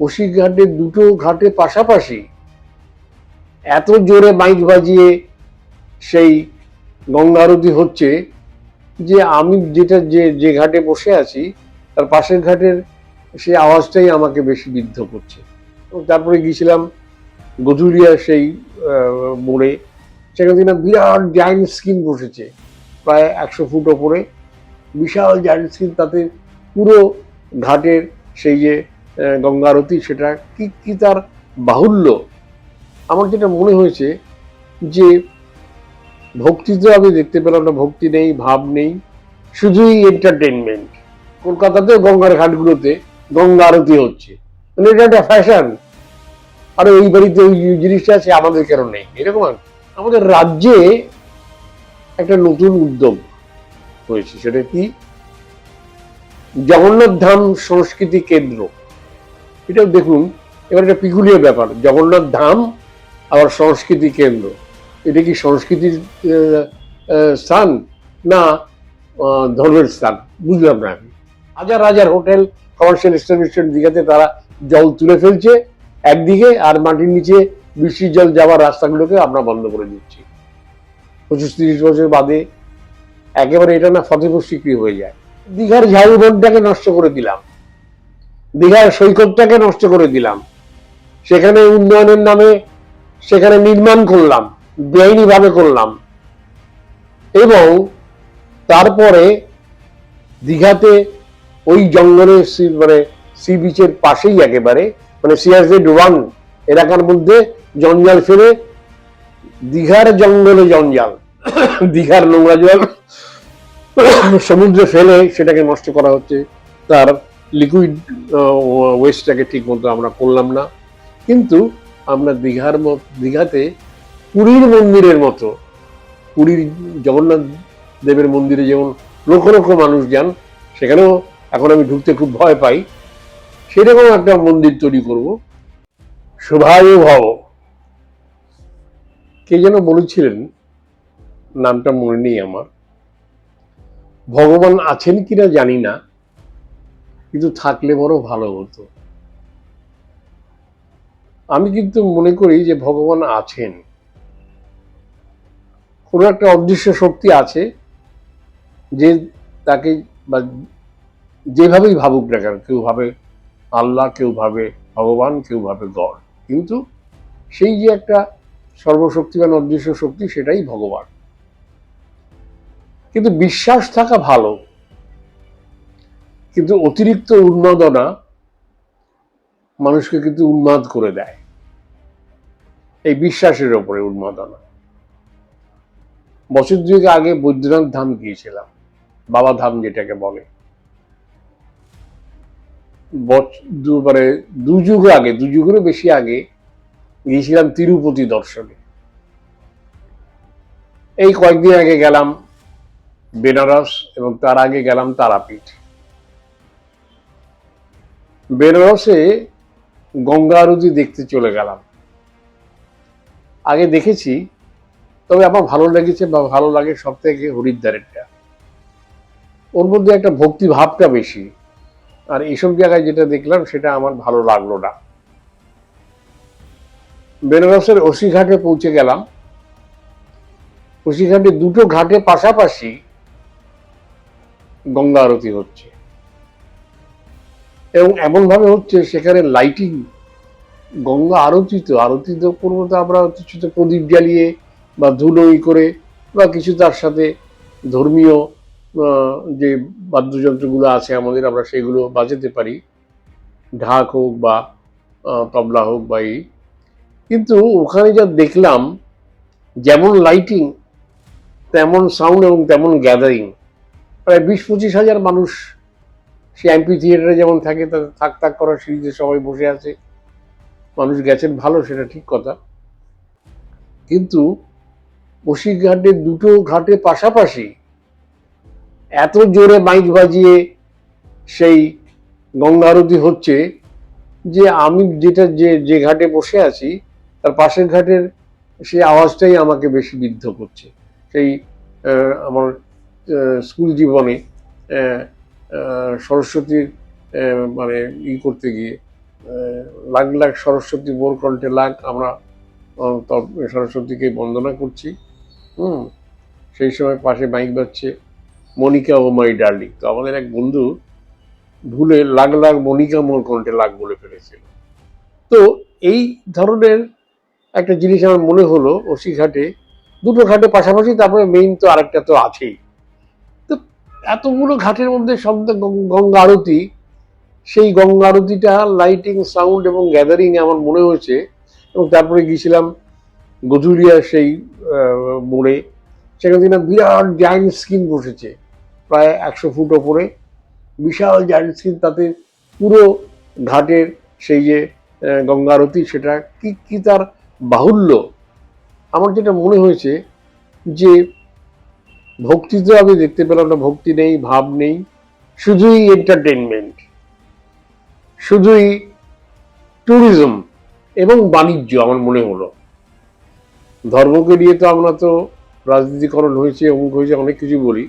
বসি ঘাটে দুটো ঘাটে পাশাপাশি এত জোরে মাইক বাজিয়ে সেই গঙ্গা আরতি হচ্ছে যে আমি যেটা যে যে ঘাটে বসে আছি, তার পাশের ঘাটের সেই আওয়াজটাই আমাকে বেশি বিদ্ধ করছে। তারপরে গিয়েছিলাম গধুলিয়া সেই মোড়ে। সেখানে দেখলাম বিরাট জায়েন্ট স্ক্রিন বসেছে, প্রায় একশো ফুট ওপরে। বিশাল জায়েন্ট স্ক্রিন তাতে পুরো ঘাটের সেই যে আহ, গঙ্গা আরতি সেটা কি কি তার বাহুল্য? আমার যেটা মনে হয়েছে যে ভক্তি তো আমি দেখতে পেলাম না ভক্তি নেই ভাব নেই শুধুই এন্টারটেনমেন্ট কলকাতাতেও গঙ্গার ঘাটগুলোতে গঙ্গা আরতি হচ্ছে। মানে এটা একটা ফ্যাশন আর ওই বাড়িতে ওই জিনিসটা আছে আমাদের কেন নেই? এরকম আমাদের রাজ্যে একটা নতুন উদ্যোগ হয়েছে সেটা কি? জগন্নাথ ধাম সংস্কৃতি কেন্দ্র। এটাও দেখুন, এবার একটা পিকুলিয়া ব্যাপার, জগন্নাথ ধাম আবার সংস্কৃতি কেন্দ্র। এটা কি সংস্কৃতির স্থান না ধর্মের স্থান? বুঝলাম না আমি। হাজার হাজার হোটেল কমার্শিয়াল এস্টাবলিশমেন্ট দিঘাতে তারা জল তুলে ফেলছে একদিকে আর মাটির নিচে বৃষ্টির জল যাওয়ার রাস্তাগুলোকে আমরা বন্ধ করে দিচ্ছি। পঁচিশ তিরিশ বছর বাদে একেবারে এটা না ফতেপুর স্বীকৃতি হয়ে যায়। দীঘার ঝাউবনটাকে নষ্ট করে দিলাম। দীঘার সৈকতটাকে নষ্ট করে দিলাম। সেখানে উন্নয়নের নামে সেখানে নির্মাণ করলাম বেআইনি ভাবে করলাম। এবং তারপরে দীঘাতে ওই জঙ্গলে মানে সি বিচের পাশেই একেবারে মানে সিয়ারজেড ওয়ান এলাকার মধ্যে জঞ্জাল ফেলে দীঘার জঙ্গলে জঞ্জাল, দীঘার নোংরা জল সমুদ্রে ফেলে সেটাকে নষ্ট করা হচ্ছে তার লিকুইড ওয়েস্টটাকে ঠিক মতো আমরা করলাম না। কিন্তু আমরা দীঘার দীঘাতে পুরীর মন্দিরের মতো, পুরীর জগন্নাথ দেবের মন্দিরে যেমন লক্ষ লক্ষ মানুষ যান, সেখানেও এখন আমি ঢুকতে খুব ভয় পাই। সেরকম একটা মন্দির তৈরি করব। শোভায়ু ভব। কে যেন বলেছিলেন, নামটা মনে নেই আমার। ভগবান আছেন কিনা জানি না। কিন্তু থাকলে বড় ভালো হতো। আমি কিন্তু মনে করি যে ভগবান আছেন। কোনো একটা অদৃশ্য শক্তি আছে যে তাকে বা যেভাবেই ভাবুক না কেন, কেউ ভাবে আল্লাহ, কেউ ভাবে ভগবান, কেউ ভাবে গড। কিন্তু সেই যে একটা সর্বশক্তিমান অদৃশ্য শক্তি, সেটাই ভগবান। কিন্তু বিশ্বাস থাকা ভালো। কিন্তু অতিরিক্ত উন্মাদনা মানুষকে কিন্তু উন্মাদ করে দেয়। এই বিশ্বাসের ওপরে উন্মাদনা। বছর দুয়েক আগে বৈদ্যনাথ ধাম গিয়েছিলাম। বাবা ধাম যেটাকে বলে। মানে দু যুগ আগে, দু যুগেরও বেশি আগে গিয়েছিলাম তিরুপতি দর্শনে। এই কয়েকদিন আগে গেলাম বেনারস এবং তার আগে গেলাম তারাপীঠ। বেনারসে গঙ্গা আরতি দেখতে চলে গেলাম। আগে দেখেছি, তবে আমার ভালো লেগেছে বা ভালো লাগে সব থেকে হরিদ্বারেরটা। ওর মধ্যে একটা ভক্তি ভাবটা বেশি, আর এইসব জায়গায় যেটা দেখলাম সেটা আমার ভালো লাগল না। বেনারসের ওসিঘাটে পৌঁছে গেলাম। ওসিঘাটে দুটো ঘাটে পাশাপাশি গঙ্গা আরতি হচ্ছে। এবং এমন ভাবে হচ্ছে সেখানে লাইটিং গঙ্গা আরতি তো আরতি তো করব তো আমরা কিছুতে প্রদীপ জ্বালিয়ে বা ধুলোই করে বা কিছু তার সাথে ধর্মীয় যে বাদ্যযন্ত্রগুলো আছে আমাদের, আমরা সেগুলো বাজাতে পারি। ঢাক হোক বা তবলা হোক বা এই। কিন্তু ওখানে যা দেখলাম, যেমন লাইটিং তেমন সাউন্ড এবং তেমন গ্যাদারিং প্রায় বিশ পঁচিশ হাজার মানুষ সে এমপি থিয়েটারে যেমন থাকে, তাতে থাক থাক করার সিরিজে সবাই বসে আছে। মানুষ গেছেন ভালো, সেটা ঠিক কথা। কিন্তু বসি ঘাটে দুটো ঘাটে পাশাপাশি এত জোরে মাইক বাজিয়ে সেই গঙ্গা আরতি হচ্ছে যে আমি যেটা যে যে ঘাটে বসে আছি, তার পাশের ঘাটের সেই আওয়াজটাই আমাকে বেশি বিদ্ধ করছে। সেই আমার স্কুল জীবনে সরস্বতীর মানে ই করতে গিয়ে লাখ লাখ সরস্বতী মোর কণ্ঠে লাখ আমরা সরস্বতীকে বন্দনা করছি, হুম? সেই সময় পাশে মাইক বাজছে মনিকা ও মাই ডার্লিং। তো আমাদের এক বন্ধু ভুলে লাখ লাখ মনিকা মোর কণ্ঠে লাখ বলে ফেলেছিল। তো এই ধরনের একটা জিনিস আমার মনে হলো, ওসি ঘাটে, দুটো ঘাটে পাশাপাশি তারপরে মেইন তো আরেকটা তো আছেই। এতগুলো ঘাটের মধ্যে শব্দ গঙ্গা আরতি, সেই গঙ্গা আরতিটা লাইটিং সাউন্ড এবং গ্যাদারিং আমার মনে হয়েছে এবং তারপরে গিয়েছিলাম গজুরিয়া সেই মোড়ে, সেখানে না বিরাট জায়েন্ট স্ক্রিন বসেছে, প্রায় একশো ফুট ওপরে। বিশাল জায়েন্ট স্ক্রিন তাতে পুরো ঘাটের সেই যে গঙ্গা আরতি, সেটা কি কি তার বাহুল্য? আমার যেটা মনে হয়েছে যে ভক্তি তো আমি দেখতে পেলাম না, ভক্তি নেই, ভাব নেই, শুধুই এন্টারটেনমেন্ট শুধুই ট্যুরিজম এবং বাণিজ্য আমার মনে হলো। ধর্মকে নিয়ে তো আমরা তো রাজনীতিকরণ হয়েছে, অমুক হয়েছে, অনেক কিছু বলি,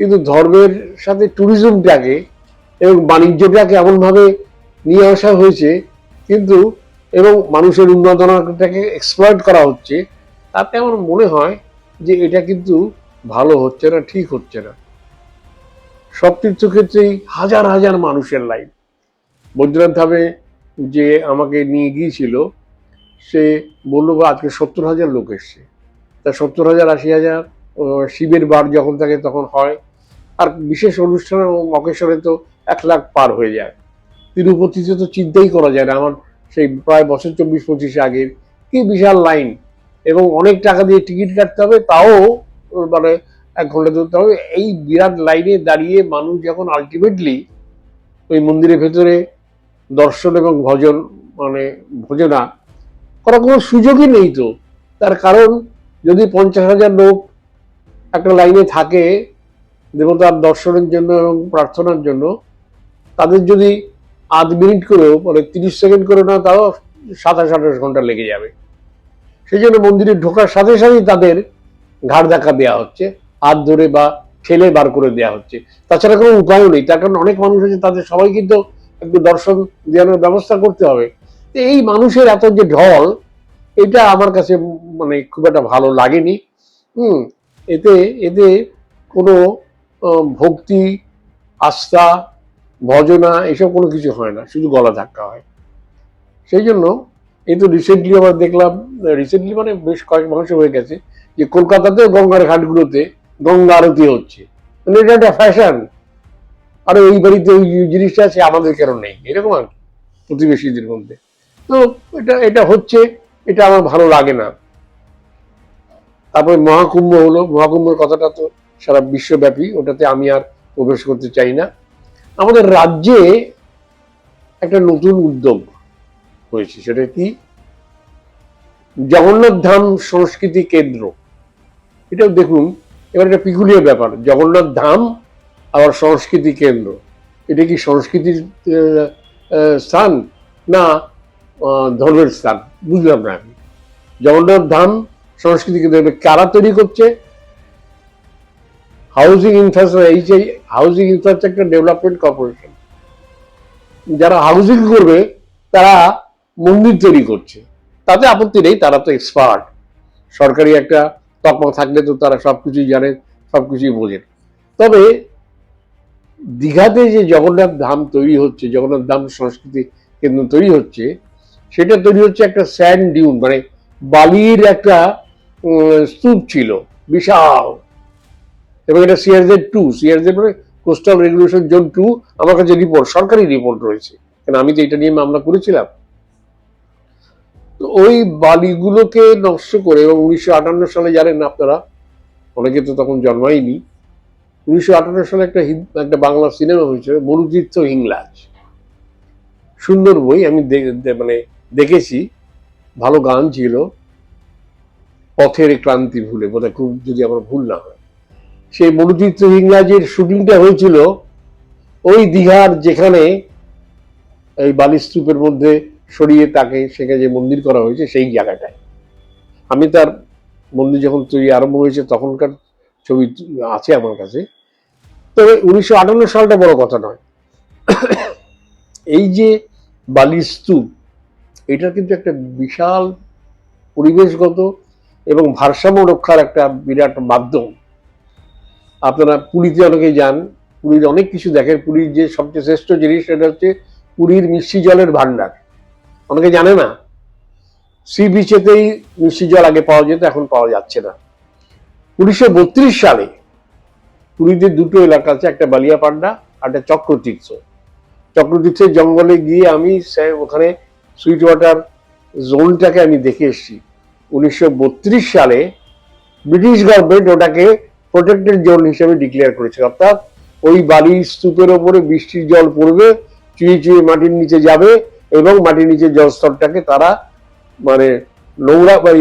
কিন্তু ধর্মের সাথে ট্যুরিজমটাকে এবং বাণিজ্যটাকে এমনভাবে নিয়ে আসা হয়েছে, কিন্তু এবং মানুষের উন্নয়নটাকে এক্সপ্লয়েট করা হচ্ছে, তাতে আমার মনে হয় যে এটা কিন্তু ভালো হচ্ছে না, ঠিক হচ্ছে না। সব তীর্থক্ষেত্রেই হাজার হাজার মানুষের লাইন। বৈদ্যনাথ ধামে যে আমাকে নিয়ে গিয়েছিল, সে বলল আজকে সত্তর হাজার লোক এসছে। তা সত্তর হাজার, আশি হাজার শিবের বার যখন থাকে তখন হয়। আর বিশেষ অনুষ্ঠানে মকেশ্বরে তো এক লাখ পার হয়ে যায়। তিরুপতিতে তো চিন্তাই করা যায় না, আমার সেই প্রায় বছর চব্বিশ পঁচিশ আগের। কি বিশাল লাইন। এবং অনেক টাকা দিয়ে টিকিট কাটতে হবে, তাও মানে এক ঘণ্টা ধরতে হবে। এই বিরাট লাইনে দাঁড়িয়ে মানুষ যখন আলটিমেটলি ওই মন্দিরের ভেতরে দর্শন এবং ভজন মানে ভোজনা করার কোনো সুযোগই নেই তো। তার কারণ যদি পঞ্চাশ হাজার লোক একটা লাইনে থাকে দেবতার দর্শনের জন্য এবং প্রার্থনার জন্য, তাদের যদি আধ মিনিট করেও মানে তিরিশ সেকেন্ড করে না, তাও সাতাশ আঠাশ ঘণ্টা লেগে যাবে। সেই জন্য মন্দিরে ঢোকার সাথে সাথেই তাদের ঘাড় ধাক্কা দেওয়া হচ্ছে, হাত ধরে বা ঠেলে বার করে দেওয়া হচ্ছে। তাছাড়া কোনো উপায়ও নেই, তার কারণ অনেক মানুষ আছে, তাদের সবাই কিন্তু একটু দর্শন দেওয়ানোর ব্যবস্থা করতে হবে। এই মানুষের এত যে ঢল, এটা আমার কাছে মানে খুব একটা ভালো লাগেনি। হুম, এতে এতে কোনো ভক্তি, আস্থা, ভজনা এসব কোনো কিছু হয় না, শুধু গলা ধাক্কা হয়। সেই জন্য, এই তো রিসেন্টলি আবার দেখলাম রিসেন্টলি মানে বেশ কয়েক মাস হয়ে গেছে যে কলকাতাতে গঙ্গার ঘাটগুলোতে গঙ্গা আরতি হচ্ছে। মানে এটা একটা ফ্যাশন আর ওই বাড়িতে ওই জিনিসটা আছে, আমাদের কেন নেই? এরকম আর প্রতিবেশীদের মধ্যে। তো এটা এটা হচ্ছে, এটা আমার ভালো লাগে না। তারপরে মহাকুম্ভ হলো। মহাকুম্ভের কথাটা তো সারা বিশ্বব্যাপী, ওটাতে আমি আর প্রবেশ করতে চাই না। আমাদের রাজ্যে একটা নতুন উদ্যোগ হয়েছে, সেটা কি? জগন্নাথ ধাম সংস্কৃতি কেন্দ্র। এটাও দেখুন, এবার একটা পিকুলিয়ার ব্যাপার। জগন্নাথ ধাম আবার সংস্কৃতি কেন্দ্র। এটা কি সংস্কৃতির স্থান? না ধর্মের স্থান। বুঝলাম না আমি। জগন্নাথ ধাম সংস্কৃতি কেন্দ্র কারা তৈরি করছে? হাউজিং ইনফ্রাস্ট্রাকচার এই যে হাউজিং ইনফ্রাস্ট্রাকচার ডেভেলপমেন্ট কর্পোরেশন যারা হাউজিং করবে, তারা মন্দির তৈরি করছে। তাতে আপত্তি নেই, তারা তো এক্সপার্ট সরকারি একটা তকমা থাকলে তো তারা সব সবকিছুই জানে, সবকিছুই বোঝেন তবে দীঘাতে যে জগন্নাথ ধাম তৈরি হচ্ছে, জগন্নাথ ধাম সংস্কৃতি কেন্দ্র তৈরি হচ্ছে, সেটা তৈরি হচ্ছে একটা স্যান্ড ডিউন মানে বালির একটা স্তূপ ছিল, বিশাল। এবং এটা সিআরজেড টু, সিআরজেড মানে কোস্টাল রেগুলেশন জোন টু, আমার কাছে রিপোর্ট, সরকারি রিপোর্ট রয়েছে। কারণ আমি তো এটা নিয়ে মামলা করেছিলাম। ওই বালিগুলোকে নষ্ট করে, এবং উনিশশো আটান্ন সালে জানেন আপনারা, অনেকে তো তখন জন্মায়নি, উনিশশো আটান্ন সালে একটা একটা বাংলা সিনেমা হয়েছিল মরুতীর্থ হিংলাজ। সুন্দর বই, আমি মানে দেখেছি, ভালো গান ছিল, পথের ক্লান্তি ভুলে, বোধহয় খুব যদি আমার ভুল না হয়। সেই মরুতীর্থ হিংলাজের শুটিংটা হয়েছিল, ওই দীঘার যেখানে, এই বালি স্তূপের মধ্যে সরিয়ে তাকে সেখানে যে মন্দির করা হয়েছে সেই জায়গাটায়। আমি তার মন্দির যখন তৈরি আরম্ভ হয়েছে তখনকার ছবি আছে আমার কাছে। তবে উনিশশো আটান্ন সালটা বড় কথা নয়। এই যে বালি স্তূপ, এটার কিন্তু একটা বিশাল পরিবেশগত এবং ভারসাম্য রক্ষার একটা বিরাট মাধ্যম। আপনারা পুরীতে অনেকেই যান, পুরীর অনেক কিছু দেখেন। পুরীর যে সবচেয়ে শ্রেষ্ঠ জিনিস সেটা হচ্ছে পুরীর মিষ্টি জলের ভান্ডার অনেকে জানে না, সি বিচেতেই মিষ্টি জল আগে পাওয়া যেত, এখন পাওয়া যাচ্ছে না। উনিশশো বত্রিশ সালে পুরীতে দুটো এলাকা আছে, একটা বালিয়াপান্ডা আর একটা চক্রতীর্থ। চক্রতীর্থের জঙ্গলে গিয়ে আমি ওখানে সুইট ওয়াটার জোনটাকে আমি দেখে এসেছি। উনিশশো সালে ব্রিটিশ গভর্নমেন্ট ওটাকে প্রোটেক্টেড জোন হিসেবে ডিক্লেয়ার করেছিল। অর্থাৎ ওই বালি স্তূপের ওপরে বৃষ্টির জল পড়বে, চুয়ে চুয়ে মাটির নিচে যাবে এবং মাটির নিচে জলস্তরটাকে তারা মানে নোংরা বা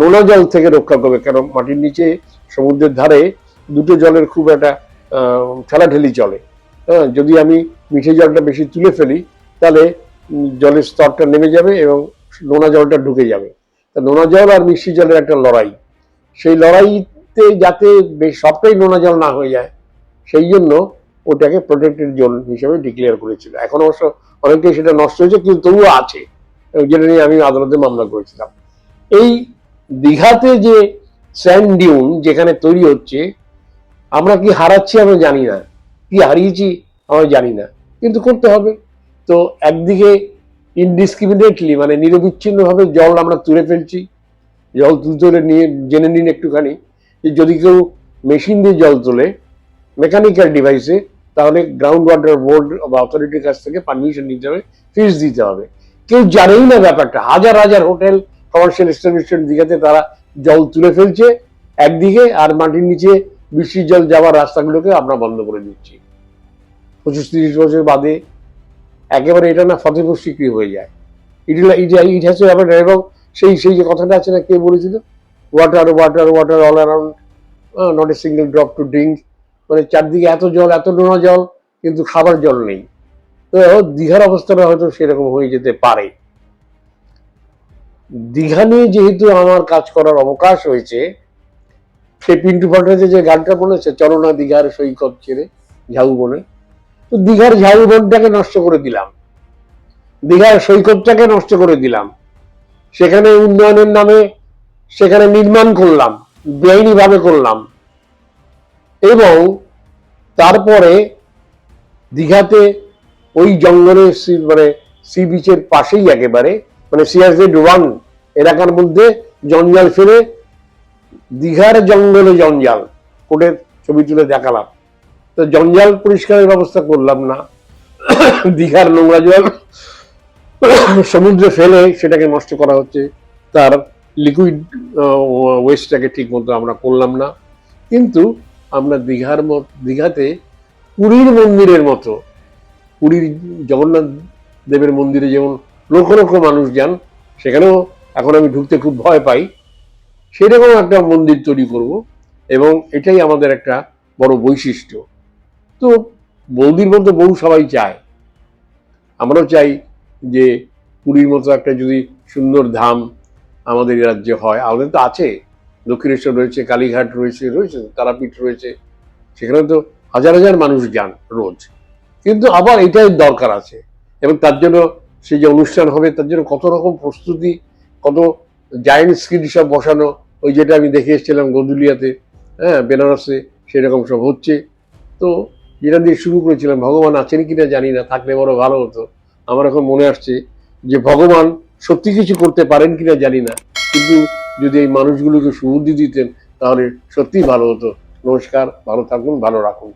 নোনা জল থেকে রক্ষা করবে। কেন? মাটির নিচে সমুদ্রের ধারে দুটো জলের খুব একটা ঠেলাঠেলি চলে। হ্যাঁ যদি আমি মিঠে জলটা বেশি তুলে ফেলি, তাহলে জলের স্তরটা নেমে যাবে এবং নোনা জলটা ঢুকে যাবে। তা নোনা জল আর মিষ্টি জলের একটা লড়াই। সেই লড়াইতে যাতে সবটাই নোনা জল না হয়ে যায়, সেই জন্য ওটাকে প্রোটেক্টেড জোন হিসেবে ডিক্লেয়ার করেছিল। এখন অবশ্য অনেকটাই সেটা নষ্ট হয়েছে, কিন্তু তবুও আছে। যেটা নিয়ে আমি আদালতে মামলা করেছিলাম। এই দীঘাতে যে স্যান্ড ডিউন যেখানে তৈরি হচ্ছে, আমরা কি হারাচ্ছি আমরা জানি না। কি হারিয়েছি আমরা জানি না। কিন্তু করতে হবে। তো একদিকে ইনডিসক্রিমিনেটলি মানে নিরবিচ্ছিন্নভাবে জল আমরা তুলে ফেলছি, জল তুলতে হলে নিয়ে, জেনে নিন একটুখানি, যে যদি কেউ মেশিন দিয়ে জল তোলে মেকানিক্যাল ডিভাইসে তাহলে গ্রাউন্ড ওয়াটার বোর্ড বা অথরিটির কাছ থেকে পারমিশন নিতে হবে ফিস দিতে হবে। কেউ জানেই না ব্যাপারটা। হাজার হাজার হোটেল কমার্শিয়াল এস্টাবলিশমেন্ট দিঘাতে তারা জল তুলে ফেলছে। একদিকে আর মাটির নিচে বৃষ্টির জল যাওয়ার রাস্তাগুলোকে আমরা বন্ধ করে দিচ্ছি। পঁচিশ তিরিশ বছর বাদে একেবারে এটা না ফতেপুর স্বীকৃতি হয়ে যায়। It it has to happen এবং সেই সেই যে কথাটা আছে না, কে বলেছিল? Water water water all around not a single drop to drink মানে চারদিকে এত জল, এত নোনা জল, কিন্তু খাবার জল নেই। তো দীঘার অবস্থাটা হয়তো সেরকম হয়ে যেতে পারে। দীঘা নিয়ে যেহেতু আমার কাজ করার অবকাশ হয়েছে সেই পিন্টু ভট্টাচার্য যে গানটা বলেছে না দীঘার সৈকত ছেড়ে ঝাউ বনে। তো দীঘার ঝাউ বনটাকে নষ্ট করে দিলাম। দীঘার সৈকতটাকে নষ্ট করে দিলাম। সেখানে উন্নয়নের নামে সেখানে নির্মাণ করলাম বেআইনি ভাবে করলাম। এবং তারপরে দীঘাতে ওই জঙ্গলের সি- মানে সি বিচের পাশেই একেবারে মানে সিআরজেড ওয়ান এলাকার মধ্যে জঞ্জাল ফেলে দীঘার জঙ্গলে জঞ্জাল কোর্টের ছবি তুলে দেখালাম। তো জঞ্জাল পরিষ্কারের ব্যবস্থা করলাম না। দীঘার নোংরা জল সমুদ্রে ফেলে সেটাকে নষ্ট করা হচ্ছে। তার লিকুইড ওয়েস্টটাকে ঠিক মতো আমরা করলাম না। কিন্তু আমরা দীঘার মত, দীঘাতে পুরীর মন্দিরের মতো, পুরীর জগন্নাথ দেবের মন্দিরে যেমন লক্ষ লক্ষ মানুষ যান, সেখানেও এখন আমি ঢুকতে খুব ভয় পাই। সেরকম একটা মন্দির তৈরি করব এবং এটাই আমাদের একটা বড় বৈশিষ্ট্য। তো বৌদির মতো বউ সবাই চায়। আমরাও চাই যে পুরীর মতো একটা যদি সুন্দর ধাম আমাদের রাজ্যে হয়, আমাদের তো আছে। দক্ষিণেশ্বর রয়েছে, কালীঘাট রয়েছে রয়েছে, তারাপীঠ রয়েছে। সেখানে তো হাজার হাজার মানুষ যান রোজ। কিন্তু আবার এটাই দরকার আছে। এবং তার জন্য সেই যে অনুষ্ঠান হবে, তার জন্য কত রকম প্রস্তুতি, কত জায়েন্ট স্ক্রিন সব বসানো, ওই যেটা আমি দেখে এসেছিলাম গদুলিয়াতে হ্যাঁ বেনারসে, সেরকম সব হচ্ছে। তো যেটা দিয়ে শুরু করেছিলাম, ভগবান আছেন কি না জানি না, থাকলে বড় ভালো হতো। আমার এখন মনে আসছে যে ভগবান সত্যি কিছু করতে পারেন কিনা জানি না। কিন্তু যদি এই মানুষগুলোকে সুবুদ্ধি দিতেন তাহলে সত্যিই ভালো হতো। নমস্কার ভালো থাকুন ভালো রাখুন।